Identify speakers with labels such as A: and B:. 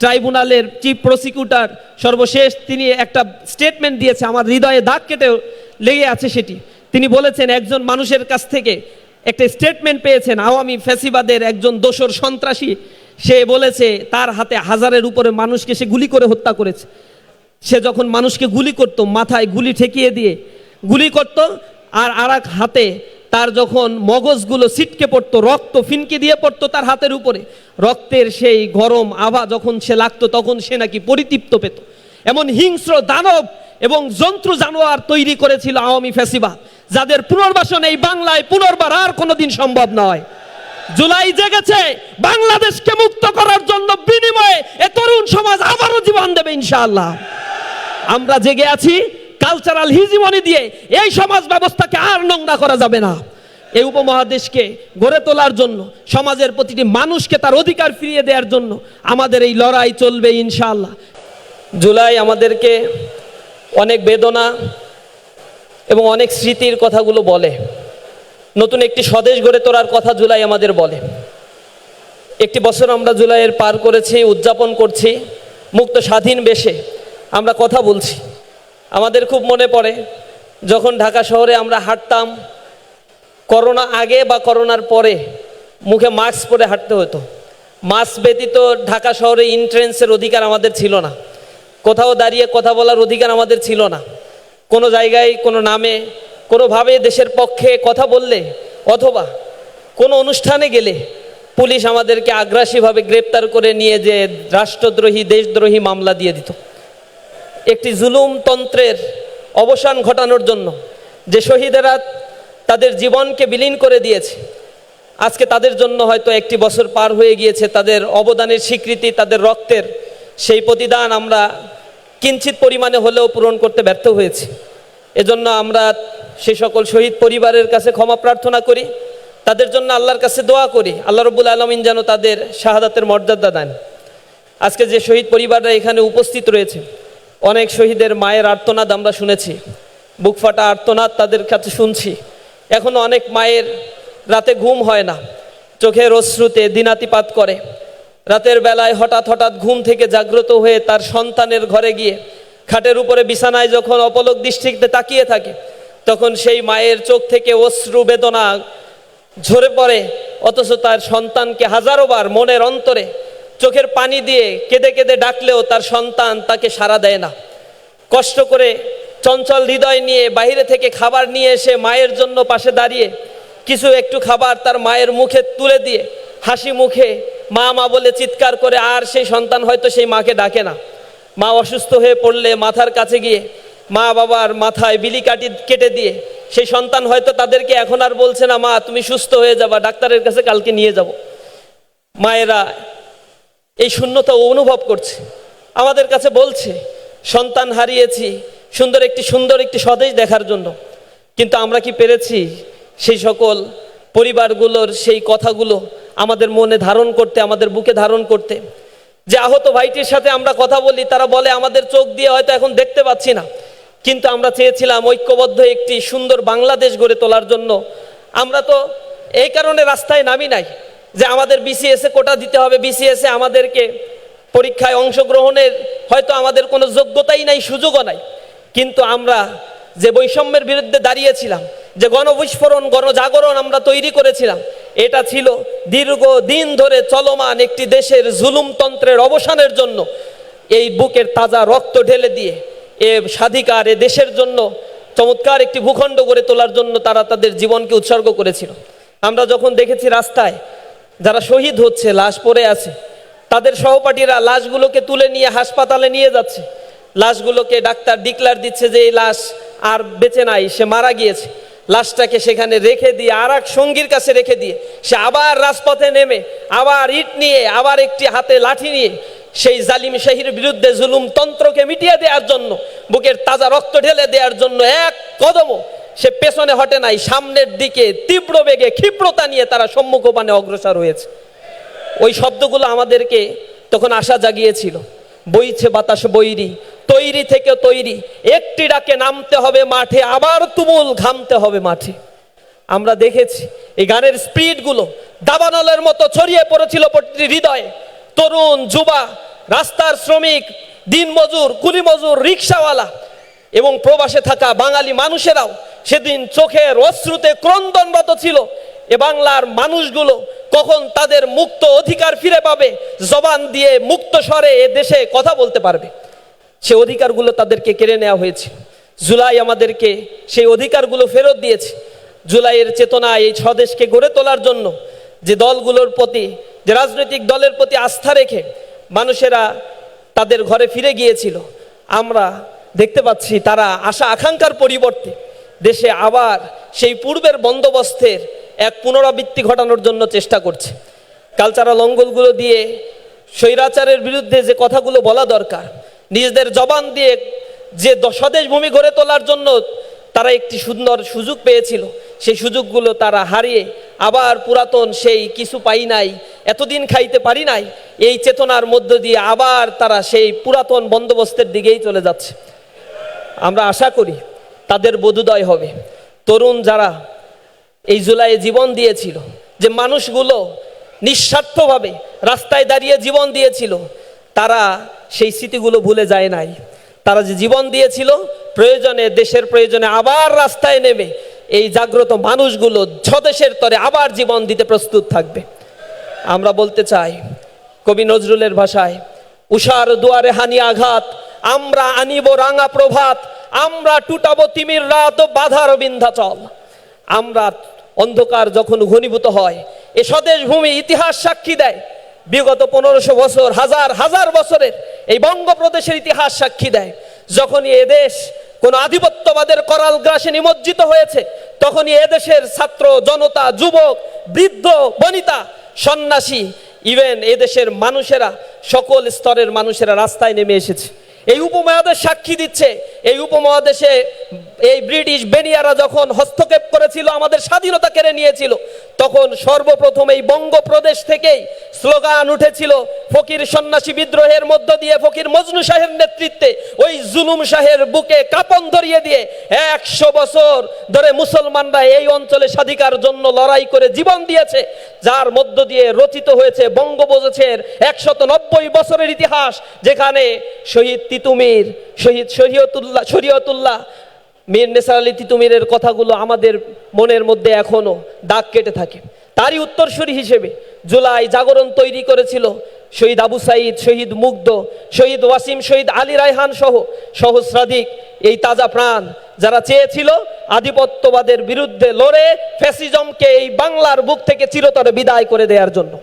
A: ট্রাইব্যুনালের chief prosecutor সর্বশেষ তিনি একটা স্টেটমেন্ট দিয়েছে, আমার হৃদয়ে দাগ কেটে লেগে আছে সেটি। তিনি বলেছেন, একজন মানুষের কাছ থেকে একটা স্টেটমেন্ট পেয়েছেন, আওয়ামী ফ্যাসিবাদের একজন দোসর সন্ত্রাসী, সে বলেছে, তার হাতে হাজারের উপরে মানুষকে সে গুলি করে হত্যা করেছে। সে যখন মানুষকে গুলি করত, মাথায় গুলি ঠেকিয়ে দিয়ে গুলি করত, আর আর হাতে তার যখন মগজগুলো ছিটকে পড়তো, রক্ত ফিনকে দিয়ে পড়তো তার হাতের উপরে, রক্তের সেই গরম আভা যখন সে লাগতো, তখন সে নাকি পরিতৃপ্ত পেত। এমন হিংস্র দানব এবং জন্তু জানোয়ার তৈরি করেছিল আওয়ামী ফ্যাসিবাদ যাদের পুনর্বাসন এই বাংলায় পুনর্বার আর কোনোদিন সম্ভব নয়। জুলাই জেগেছে, বাংলাদেশকে মুক্ত করার জন্য বিনিময়ে এ তরুণ সমাজ আবারও জীবন দেবে ইনশাআল্লাহ। আমরা জেগে আছি কালচারাল হিজিমনি দিয়ে এই সমাজ ব্যবস্থাকে আর নোংরা করা যাবে না। এই উপমহাদেশকে গড়ে তোলার জন্য, সমাজের প্রতিটি মানুষকে তার অধিকার ফিরিয়ে দেওয়ার জন্য আমাদের এই লড়াই চলবে ইনশাআল্লাহ। জুলাই আমাদেরকে অনেক বেদনা এবং অনেক স্মৃতির কথাগুলো বলে। নতুন একটি স্বদেশ গড়ে তোলার কথা জুলাই আমাদের বলে। একটি বছর আমরা জুলাইয়ের পার করেছি, উদযাপন করছি, মুক্ত স্বাধীন বেশে আমরা কথা বলছি। আমাদের খুব মনে পড়ে যখন ঢাকা শহরে আমরা হাঁটতাম, করোনা আগে বা করোনার পরে মুখে মাস্ক পরে হাঁটতে হতো। মাস্ক ব্যতীত ঢাকা শহরে ইন্ট্রেন্সের অধিকার আমাদের ছিল না। কোথাও দাঁড়িয়ে কথা বলার অধিকার আমাদের ছিল না। কোনো জায়গায়, কোনো নামে, কোনোভাবে দেশের পক্ষে কথা বললে অথবা কোনো অনুষ্ঠানে গেলে পুলিশ আমাদেরকে আগ্রাসীভাবে গ্রেপ্তার করে নিয়ে যে রাষ্ট্রদ্রোহী, দেশদ্রোহী মামলা দিয়ে দিত। একটি জুলুমতন্ত্রের অবসান ঘটানোর জন্য যে শহীদেরা তাদের জীবনকে বিলীন করে দিয়েছে, আজকে তাদের জন্য হয়তো একটি বছর পার হয়ে গিয়েছে, তাদের অবদানের স্বীকৃতি, তাদের রক্তের সেই প্রতিদান আমরা কিঞ্চিত পরিমাণে হলেও পূরণ করতে ব্যর্থ হয়েছি। এজন্য আমরা সেই সকল শহীদ পরিবারের কাছে ক্ষমা প্রার্থনা করি, তাদের জন্য আল্লাহর কাছে দোয়া করি, আল্লাহ রবুল আলমিন যেন তাদের শাহাদাতের মর্যাদা দেন। আজকে যে শহীদ পরিবাররা এখানে উপস্থিত রয়েছে অনেক শহীদের মায়ের আর্তনাদ আমরা শুনেছি। বুক ফাটা আর্তনাদ তাদের কাছে শুনছি। এখনও অনেক মায়ের রাতে ঘুম হয় না। চোখের অশ্রুতে দিনাতিপাত করে। রাতের বেলায় হঠাৎ হঠাৎ ঘুম থেকে জাগ্রত হয়ে তার সন্তানের ঘরে গিয়ে খাটের উপরে বিছানায় যখন অপলক দৃষ্টিতে তাকিয়ে থাকে, তখন সেই মায়ের চোখ থেকে অশ্রু বেদনা ঝরে পড়ে। অথচ তার সন্তানকে হাজারো বার মনের অন্তরে চোখের পানি দিয়ে কেঁদে কেঁদে ডাকলেও তার সন্তান তাকে সাড়া দেয় না। কষ্ট করে চঞ্চল হৃদয় নিয়ে বাইরে থেকে খাবার নিয়ে এসে মায়ের জন্য পাশে দাঁড়িয়ে কিছু একটু খাবার তার মায়ের মুখে তুলে দিয়ে হাসি মুখে মা মা বলে চিৎকার করে, আর সেই সন্তান হয়তো সেই মাকে ডাকে না। মা অসুস্থ হয়ে পড়লে মাথার কাছে গিয়ে মা বাবার মাথায় বিলি কাটি কেটে দিয়ে, সেই সন্তান হয়তো তাদেরকে এখন আর বলছে না, মা, তুমি সুস্থ হয়ে যাবা, ডাক্তারের কাছে কালকে নিয়ে যাব। মায়েরা এই শূন্যতা অনুভব করছে। আমাদের কাছে বলছে, সন্তান হারিয়েছি, সুন্দর একটি সুন্দর একটি স্বদেশ দেখার জন্য। কিন্তু আমরা কি পেরেছি? সেই সকল পরিবারগুলোর সেই কথাগুলো আমাদের মনে ধারণ করতে, আমাদের বুকে ধারণ করতে। যে আহত ভাইটির সাথে আমরা কথা বলি, তারা বলে, আমাদের চোখ দিয়ে হয়তো এখন দেখতে পাচ্ছি না। কিন্তু আমরা চেয়েছিলাম ঐক্যবদ্ধ একটি সুন্দর বাংলাদেশ গড়ে তোলার জন্য। আমরা তো এই কারণে রাস্তায় নামি নাই। যে আমাদের বিসিএসে কোটা দিতে হবে বিসিএসে আমাদেরকে পরীক্ষায় অংশগ্রহণের হয়তো আমাদের কোনো যোগ্যতাই নাই, সুযোগও নাই। কিন্তু আমরা যে বৈষম্যের বিরুদ্ধে দাঁড়িয়েছিলাম, যে গণবিস্ফোরণ, গণজাগরণ আমরা তৈরি করেছিলাম, এটা ছিল দীর্ঘ দিন ধরে চলমান একটি দেশের জুলুমতন্ত্রের অবসানের জন্য। এই বুকের তাজা রক্ত ঢেলে দিয়ে এ স্বাধিকার এ দেশের জন্য চমৎকার একটি ভূখণ্ড গড়ে তোলার জন্য তারা তাদের জীবনকে উৎসর্গ করেছিল। আমরা যখন দেখেছি রাস্তায় যারা শহীদ হচ্ছে, লাশ পড়ে আছে, তাদের সহপাঠীরা লাশগুলোকে তুলে নিয়ে হাসপাতালে নিয়ে যাচ্ছে। লাশগুলোকে ডাক্তার ডিক্লার দিচ্ছে যে, এই লাশ আর বেঁচে নাই, সে মারা গিয়েছে। লাশটাকে সেখানে রেখে দিয়ে, আর এক সঙ্গীর কাছে রেখে দিয়ে, সে আবার রাজপথে নেমে, আবার ইট নিয়ে, আবার একটি হাতে লাঠি নিয়ে, সেই জালিম শাহির বিরুদ্ধে জুলুম তন্ত্রকে মিটিয়ে দেওয়ার জন্য, বুকের তাজা রক্ত ঢেলে দেওয়ার জন্য এক কদমও সে পেছনে হটে নাই, সামনের দিকে তীব্র বেগে, ক্ষিপ্রতা নিয়ে তারা সম্মুখপানে অগ্রসর হয়েছে। ওই শব্দগুলো আমাদেরকে তখন আশা জাগিয়েছিল। বইছে বাতাস বৈরি, তৈরি থেকে তৈরি, একটি ডাকে নামতে হবে মাঠে, আবার তুমুল ঘামতে হবে মাঠে। আমরা দেখেছি, এই গানের স্পিডগুলো দাবানলের মতো ছড়িয়ে পড়েছিল প্রতিটি হৃদয়ে। তরুণ, যুবা, রাস্তার শ্রমিক, দিনমজুর কুলি মজুর রিক্সাওয়ালা এবং প্রবাসে থাকা বাঙালি মানুষেরাও সেদিন চোখের অশ্রুতে ক্রন্দনরত ছিল এ বাংলার মানুষগুলো। কখন তাদের মুক্ত অধিকার ফিরে পাবে, জবান দিয়ে মুক্ত স্বরে এ দেশে কথা বলতে পারবে। সে অধিকারগুলো তাদেরকে কেড়ে নেওয়া হয়েছে। জুলাই আমাদেরকে সেই অধিকারগুলো ফেরত দিয়েছে। জুলাইয়ের চেতনা এই স্বদেশকে গড়ে তোলার জন্য যে দলগুলোর প্রতি, যে রাজনৈতিক দলের প্রতি আস্থা রেখে মানুষেরা তাদের ঘরে ফিরে গিয়েছিল। আমরা দেখতে পাচ্ছি তারা আশা আকাঙ্ক্ষার পরিবর্তে দেশে আবার সেই পূর্বের বন্দোবস্তের এক পুনরাবৃত্তি ঘটানোর জন্য চেষ্টা করছে। কালচারাল অঙ্গলগুলো দিয়ে স্বৈরাচারের বিরুদ্ধে যে কথাগুলো বলা দরকার, নিজেদের জবান দিয়ে যে স্বদেশ ভূমি গড়ে তোলার জন্য তারা একটি সুন্দর সুযোগ পেয়েছিল, সেই সুযোগগুলো তারা হারিয়ে আবার পুরাতন সেই কিছু পাই নাই, এতদিন খাইতে পারি নাই, এই চেতনার মধ্য দিয়ে আবার তারা সেই পুরাতন বন্দোবস্তের দিকেই চলে যাচ্ছে। আমরা আশা করি তাদের বোধোদয় হবে। তরুণ যারা এই জুলাইয়ে জীবন দিয়েছিল, যে মানুষগুলো নিঃস্বার্থভাবে রাস্তায় দাঁড়িয়ে জীবন দিয়েছিল, তারা সেই স্মৃতিগুলো ভুলে যায় নাই। তারা যে জীবন দিয়েছিল, প্রয়োজনে, দেশের প্রয়োজনে আবার রাস্তায় নেমে এই জাগ্রত মানুষগুলো স্বদেশের তরে আবার জীবন দিতে প্রস্তুত থাকবে। আমরা বলতে চাই, কবি নজরুলের ভাষায়, উষার দুয়ারে হানি আঘাত, আমরা আনিব রাঙা প্রভাত আমরা টুটাবো তিমির রাত ও বাধার বিন্ধ্যাচল। আমরা অন্ধকার যখন ঘনীভূত হয়, এ স্বদেশ ভূমি ইতিহাস সাক্ষী দেয়। বিগত পনেরোশো বছর, হাজার হাজার বছরের এই বঙ্গপ্রদেশের ইতিহাস সাক্ষী দেয়। যখনই এদেশ কোন আধিপত্যবাদের করাল গ্রাসে নিমজ্জিত হয়েছে, তখনই এদেশের ছাত্র, জনতা, যুবক, বৃদ্ধ, বনিতা, সন্ন্যাসী, ইভেন এদেশের মানুষেরা, সকল স্তরের মানুষেরা রাস্তায় নেমে এসেছে। এই উপমহাদেশ সাক্ষী দিচ্ছে এই উপমহাদেশে এই ব্রিটিশ বেনিয়ারা যখন হস্তক্ষেপ করেছিল, আমাদের স্বাধীনতা কেড়ে নিয়েছিল, তখন সর্বপ্রথম এই বঙ্গপ্রদেশ থেকেই স্লোগান উঠেছিল, ফকির সন্ন্যাসী বিদ্রোহের মধ্য দিয়ে ফকির মজনু শাহের নেতৃত্বে ওই জুলুম শাহের বুকে কাপন ধরিয়ে দিয়ে একশো বছর ধরে মুসলমানরা এই অঞ্চলে স্বাধিকার জন্য লড়াই করে জীবন দিয়েছে, যার মধ্য দিয়ে রচিত হয়েছে বঙ্গবন্ধের একশত নব্বই বছরের ইতিহাস, যেখানে শহীদ তিতুমির, শহীদ শরীয়তুল্লাহ শরীয়তুল্লাহ। মীর নেসার আলী তিতুমিরের কথাগুলো আমাদের মনের মধ্যে এখনও দাগ কেটে থাকে। তারই উত্তরসূরি হিসেবে জুলাই জাগরণ তৈরি করেছিল শহীদ আবু সাইদ, শহীদ মুগ্ধ, শহীদ ওয়াসিম, শহীদ আলী রায়হান সহ সহস্রাধিক এই তাজা প্রাণ যারা চেয়েছিল আধিপত্যবাদের বিরুদ্ধে লড়ে ফ্যাসিজমকে এই বাংলার বুক থেকে চিরতরে বিদায় করে দেওয়ার জন্য।